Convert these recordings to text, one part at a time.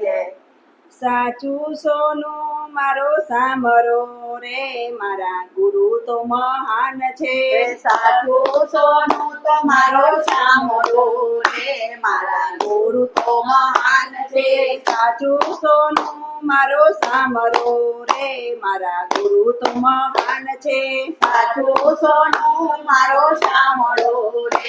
જય સાચું સોનું મારો સામરો રે મારા ગુરુ તો મહાન છે સાચું સોનું તો મારો સામરો રે, મારા ગુરુ તો મહાન છે. સાચું સોનું મારો સામરો રે, મારા ગુરુ તો મહાન છે. સાચું સોનું મારો સામરો રે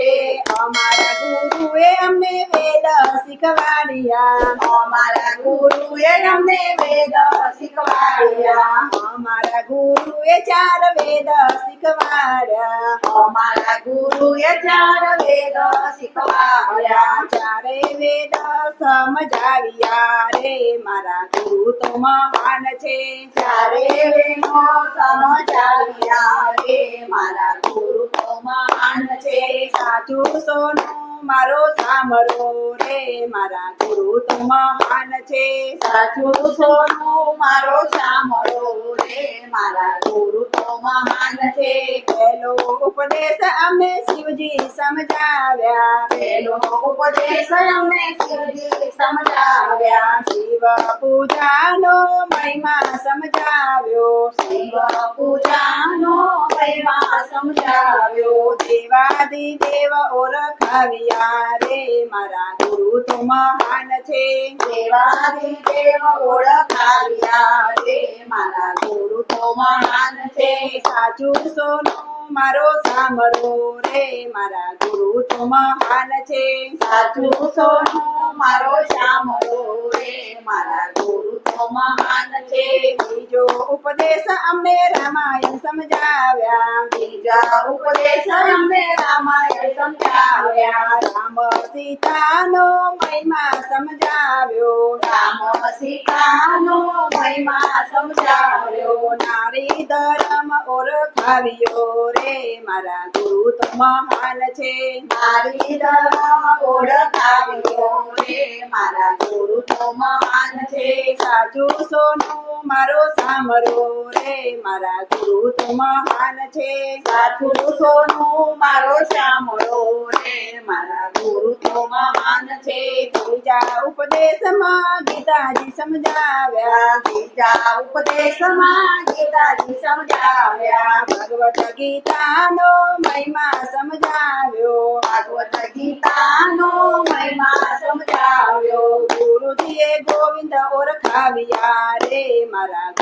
છે. અમારા ગુરુએ અમને વેદ શીખવાડ્યા. અમારા ગુરુએ અમને વેદ શીખવાડ્યા. અમારા ગુરુએ ચાર વેદ શીખવાડ્યા. અમારા ગુરુએ ચાર વેદ શીખવાડ્યા. ચારે વેદ સમજાવ્યા. રે મારા ગુરુ તો મહાન છે. ચારે વેદ સમજાવ્યા. રે મારા ગુરુ તો મહાન છે સાચું સોનું, મારો સામરો રે, મારા ગુરુ તો મહાન છે. સાચું સોનું, મારો સામરો રે, મારા ગુરુ તો મહાન છે. પહેલો ઉપદેશ અમે શિવજી સમજાવ્યા. પેલો ઉપદેશ અમે શિવજી સમજાવ્યા. શિવ પૂજાનો મહિમા સમજાવ્યો. શિવ પૂજાનો મહિમા સમજાવ્યો, દેવાદી દેવ ઓળખાવ્યા રે મારા ગુરુ તો મહાન છે. દેવાદી દેવ ઓળખાવ્યા રે મારા ગુરુ તો મહાન છે. સાચું સોનું મારો સામરો રે, મારા ગુરુ તો મહાન છે. સાચું સોનું મારો સાંભળો રે, મારા ગુરુ મહાન છે. બીજો ઉપદેશ અમને રામાયણ સમજાવ્યા. બીજા ઉપદેશ અમને રામાયણ સમજાવ્યા. રામ સીતાનો મહિમા સમજાવ્યો. રામ સીતાનો મહિમા સમજાવ્યો. નારી ધર્મ ઓળખાવ્યો. રે મારા ગુરુ મહાન છે. મારી ધર્મ ઓળખાવ્યો. રે મારા ગુરુ તો મહાન છે. સાચું સોનું મારો સામરો રે, મારા ગુરુ તો મહાન છે. સાચું સોનું મારો સામરો રે. બીજા ઉપદેશમાં ગીતાજી સમજાવ્યા. બીજા ઉપદેશમાં ગીતાજી સમજાવ્યા. ભગવત ગીતાનો મહિમા સમજાવ્યો. ભગવત ગીતાનો મહિમા સમજાવ્યો. ગુરુજીએ ગોવિંદ ઓરખાવ્યા રે મારા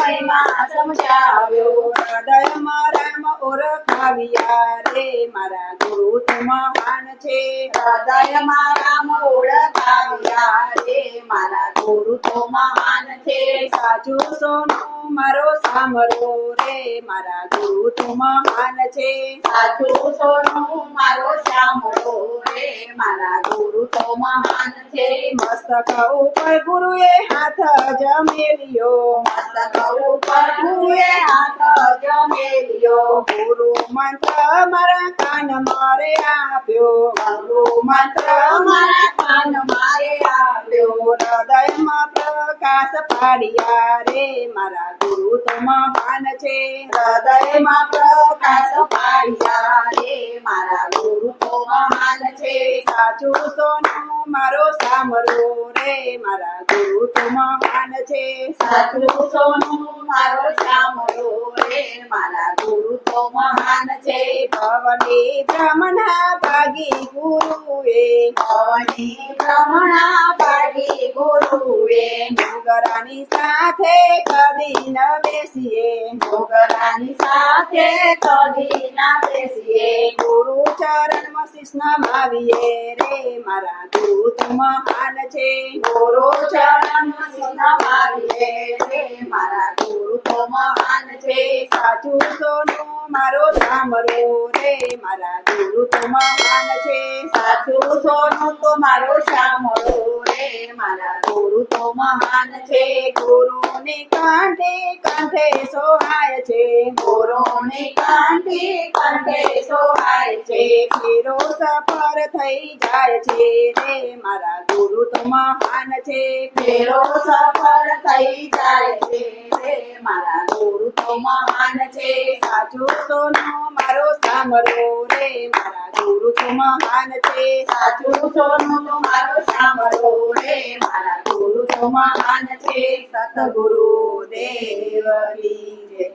મહિમા મારા ગુરુ તો મહાન છે. સાચું સોનું મારો સામરો રે, મારા ગુરુ મહાન છે. સાચું સોનું મારો સાંભળો રે, મારા ગુરુ તો મહાન છે મસ્તક ઉપર ગુરુએ હાથ જમેલિયો. મસ્તક ઉપર ગુરુએ હાથ જમેલિયો. ગુરુ મંત્ર મારા કાન મારે આપ્યો. ગુરુ મંત્ર મારા કાન મારે આપ્યો. હૃદયમાં પ્રકાશ પાડ્યા રે. મારા ગુરુ તો મહાન છે. હૃદયમાં પ્રકાશ પાડ્યા રે. મારા ગુરુ તો મહાન છે. સાચું સોનું મારો સામરો રે મારા ગુરુ તો મહાન છે. સાચું સોનું મારો સામરો રે મારા ગુરુ તો મહાન છે. ભવની બ્રહ્મણા ભાગી ગુરુએ, ભવની ભ્રમણા ભાગી ગુરુએ મોગરાની સાથે કદી ન બેસીએ. મોગરાની સાથે કદી ના બેસીએ ગુરુ ચરણમાં શીશ નમાવીએ રે મારા ગુરુ તો મહાન છે. ગુરુ ચરણ મારીએ રે મારા ગુરુ તો મહાન છે. સાચું સોનું સામરો રે મારા ગુરુ મહાન છે. સાચું સોનું તો મારો શામળો રે મારા ગુરુ તો મહાન છે ગુરુને કાંઠે કાંઠે સોહાય છે. ગુરુને કાંઠે કાંઠે સોહાય છે. ફેરો સફર થઈ જાય છે રે, મારા ગુરુ તો મહાન છે. ફેરો સફર થઈ જાય છે મારા ગુરુ તો મહાન છે. સાચું સોનો મારો સામરો રે, મારા મહાન શામળો રે. મારા ગુરુ તો છે સતગુરુ દેવ જય